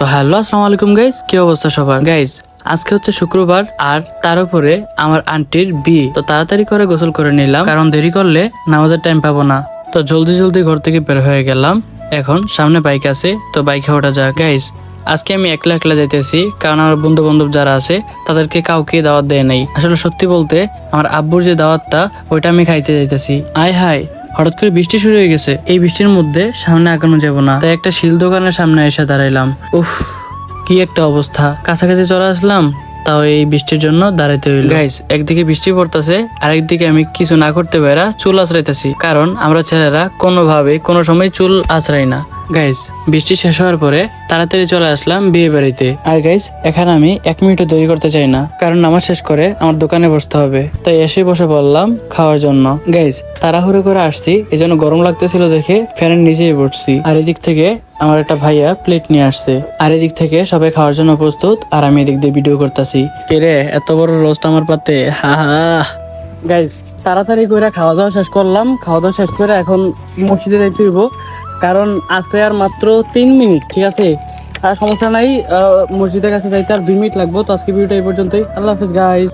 তো হ্যালো, আসসালামু আলাইকুম গাইজ কি অবস্থা সবার? গাইজ আজকে হচ্ছে শুক্রবার আর তার উপরে আমার আন্টির বিয়ে। তো তাড়াতাড়ি করে গোসল করে নিলাম, কারণ দেরি করলে নামাজের টাইম পাবো না। তো জলদি জলদি ঘর থেকে বের হয়ে গেলাম। এখন সামনে বাইক আছে, তো বাইকে ওঠা যাক। গাইজ আজকে আমি একলা একলা যাইতেছি, কারণ আমার বন্ধু বান্ধব যারা আছে, তাদেরকে কাউকে দাওয়াত দেয় নাই। আসলে সত্যি বলতে, আমার আব্বুর যে দাওয়াতটা, ওইটা আমি খাইতে যাইতেছি। আয় হায় হঠাৎ করে বৃষ্টি শুরু হয়ে গেছে। এই বৃষ্টির মধ্যে সামনে আগানো যাব না। তাই একটা শিল দোকানের সামনে এসে দাঁড়াইলাম। উফ, কি একটা অবস্থা। কাছাকাছি চলে আসলাম, তাও এই বৃষ্টির জন্য দাঁড়াইতে হইল। গাইস একদিকে বৃষ্টি পড়তেছে, আরেকদিকে আমি কিছু না করতে পারা চুল আছড়াইতেছি। কারণ আমরা ছেলেরা কোনোভাবে কোনো সময় চুল আছড়াই না। গাইস বৃষ্টি শেষ হওয়ার পরে তাড়াতাড়ি চলে আসলাম বিয়ে বাড়িতে। আর গাইস এখানে আমি এক মিনিটও দেরি করতে চাই না, কারণ নামাজ শেষ করে আমার দোকানে বসতে হবে। তাই এসে বসে বললাম খাওয়ার জন্য। গাইস তাড়াহুড়ো করে আসছি, এই জন্য গরম লাগতেছিল দেখে ফ্যানের নিচেই বসছি। আর এদিক থেকে আমার একটা ভাইয়া প্লেট নিয়ে আসছে। আর এদিক থেকে সবাই খাওয়ার জন্য প্রস্তুত, আর আমি এদিক দিয়ে ভিডিও করতেছি। রে, এত বড় রোস্ট আমার পাতে? হা হা। গাইজ তাড়াতাড়ি করে খাওয়া দাওয়া শেষ করলাম। খাওয়া দাওয়া শেষ করে এখন মসজিদে হইব। কারণ আছে আর মাত্র তিন মিনিট, ঠিক আছে? আর সমস্যা নাই মসজিদের কাছে যাইতে আর দুই মিনিট লাগবো। তো আজকে ভিডিওটা এই পর্যন্তই। আল্লাহ হাফিজ গাইজ